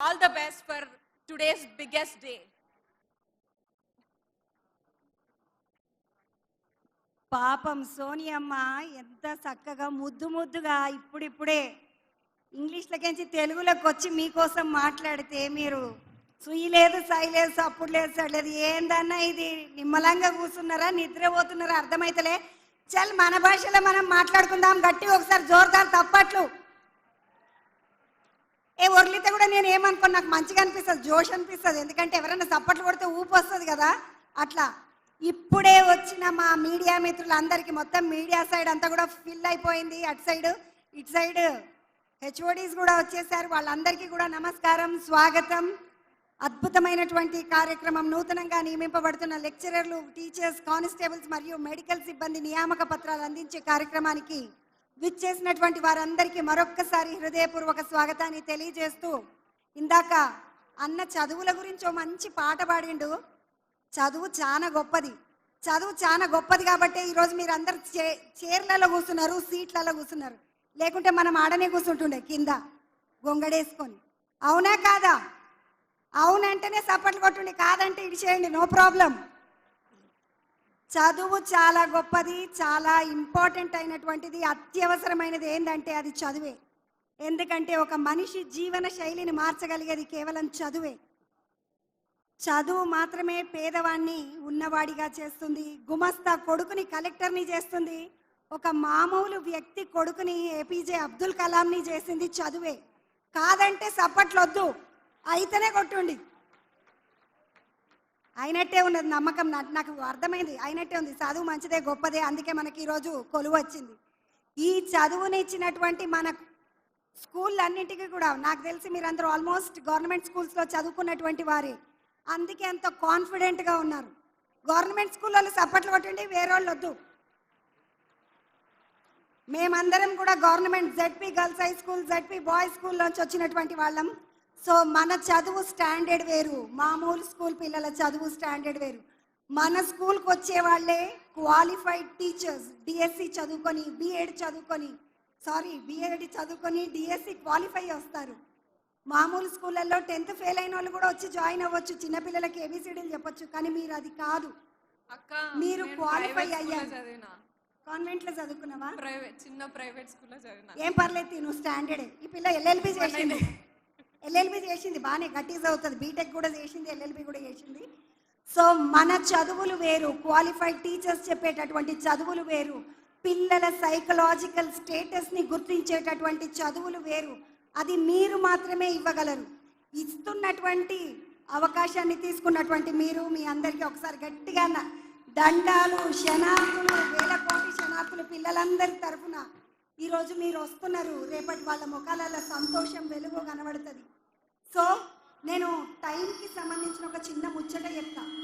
all the best for today's biggest day. పాపం సోనియమ్మ ఎంత చక్కగా ముద్దు ముద్దుగా ఇప్పుడిప్పుడే ఇంగ్లీష్లకించి తెలుగులోకి వచ్చి మీకోసం మాట్లాడితే మీరు సుయి లేదు సాయి లేదు సప్పుడు లేదు సడలేదు. ఏందన్నా ఇది? నిమ్మలంగా కూర్చున్నారా? నిద్రపోతున్నారా? అర్థమైతలే. చల్ మన భాషలో మనం మాట్లాడుకుందాం. గట్టి ఒకసారి జోరుదారు తప్పట్లు. ఏ ఒర్లితే కూడా నేను ఏమనుకోను నాకు మంచిగా అనిపిస్తుంది జోష్ అనిపిస్తుంది. ఎందుకంటే ఎవరైనా చప్పట్లు కొడితే ఊపు వస్తుంది కదా. అట్లా. ఇప్పుడే వచ్చిన మా మీడియా మిత్రులందరికీ మొత్తం మీడియా సైడ్ అంతా కూడా ఫిల్ అయిపోయింది. అటు సైడ్ ఇటు సైడ్ హెచ్ఓడీస్ కూడా వచ్చేసారు. వాళ్ళందరికీ కూడా నమస్కారం స్వాగతం. అద్భుతమైనటువంటి కార్యక్రమం నూతనంగా నియమింపబడుతున్న లెక్చరర్లు టీచర్స్ కానిస్టేబుల్స్ మరియు మెడికల్ సిబ్బంది నియామక పత్రాలు అందించే కార్యక్రమానికి విచ్చేసినటువంటి వారందరికీ మరొక్కసారి హృదయపూర్వక స్వాగతాన్ని తెలియజేస్తూ ఇందాక అన్న చదువుల గురించి ఓ మంచి పాట పాడిండు. చదువు చాలా గొప్పది. చదువు చాలా గొప్పది కాబట్టి ఈరోజు మీరు అందరు చే చీర్లలో కూర్చున్నారు సీట్లలో కూర్చున్నారు. లేకుంటే మనం ఆడనే కూర్చుంటుండే కింద గొంగడేసుకొని. అవునా కాదా? అవునంటేనే సపోర్ట్లు కొట్టుండి. కాదంటే ఇడిచేయండి నో ప్రాబ్లం. చదువు చాలా గొప్పది చాలా ఇంపార్టెంట్ అయినటువంటిది అత్యవసరమైనది ఏంటంటే అది చదువే. ఎందుకంటే ఒక మనిషి జీవన శైలిని మార్చగలిగేది కేవలం చదువే. చదువు మాత్రమే పేదవాణ్ణి ఉన్నవాడిగా చేస్తుంది గుమస్తా కొడుకుని కలెక్టర్ని చేస్తుంది ఒక మామూలు వ్యక్తి కొడుకుని ఏపీజే అబ్దుల్ కలాంని చేసింది చదువే. కాదంటే సప్పట్లొద్దు అయితేనే కొట్టుండి. అయినట్టే ఉన్నది నమ్మకం. నా- నాకు అర్థమైంది. అయినట్టే ఉంది. చదువు మంచిదే గొప్పదే. అందుకే మనకి ఈరోజు కొలువు వచ్చింది. ఈ చదువునిచ్చినటువంటి మన స్కూళ్ళన్నింటికి కూడా నాకు తెలిసి మీరందరూ ఆల్మోస్ట్ గవర్నమెంట్ స్కూల్స్లో చదువుకున్నటువంటి వారే. అందుకే అంత కాన్ఫిడెంట్గా ఉన్నారు. గవర్నమెంట్ స్కూల్లో సప్పట్లు కొట్టండి వేరే వాళ్ళు వద్దు. మేమందరం కూడా government ZP girls high school ZP boys school నుంచి వచ్చినటువంటి వాళ్ళం. సో మన చదువు స్టాండర్డ్ వేరు. మామూలు స్కూల్ పిల్లల చదువు స్టాండర్డ్ వేరు. మన స్కూల్కి వచ్చే వాళ్ళే క్వాలిఫైడ్ టీచర్స్. డిఎస్సి చదువుకొని బిఎడ్ చదువుకొని సారీ బిఎడ్ చదువుకొని డిఎస్సి క్వాలిఫై వస్తారు. మామూలు స్కూళ్ళల్లో టెన్త్ ఫెయిల్ అయిన వాళ్ళు కూడా వచ్చి జాయిన్ అవ్వచ్చు. చిన్నపిల్లలకి ఏబిసిడీలు చెప్పొచ్చు. కానీ మీరు అది కాదు. మీరు లో అయ్యారు. చదివినా. కాన్వెంట్లో చదువుకున్నావా? ప్రైవేట్ చిన్న ప్రైవేట్ స్కూల్లో చదివినా. ఏం పర్లేదు నువ్వు స్టాండర్డ్. ఈ పిల్ల ఎల్ఎల్బి చేసింది. ఎల్ఎల్బి చేసింది బాగానే గట్టిగా చదువుతుంది. బీటెక్ కూడా చేసింది ఎల్ఎల్బి కూడా చేసింది. సో మన చదువులు వేరు క్వాలిఫైడ్ టీచర్స్ చెప్పేటటువంటి చదువులు వేరు పిల్లల సైకలాజికల్ స్టేటస్ని గుర్తించేటటువంటి చదువులు వేరు. అది మీరు మాత్రమే ఇవ్వగలరు. ఇస్తున్నటువంటి అవకాశాన్ని తీసుకున్నటువంటి మీరు మీ అందరికీ ఒకసారి గట్టిగా దండాలు శనార్థులు వేల కోటి శనార్థులు పిల్లలందరి తరఫున ఈరోజు మీరు వస్తున్నారు. రేపటి వాళ్ళ ముఖాలలో సంతోషం వెలుగు కనబడుతుంది. సో నేను టైంకి సంబంధించిన ఒక చిన్న ముచ్చట చెప్తాను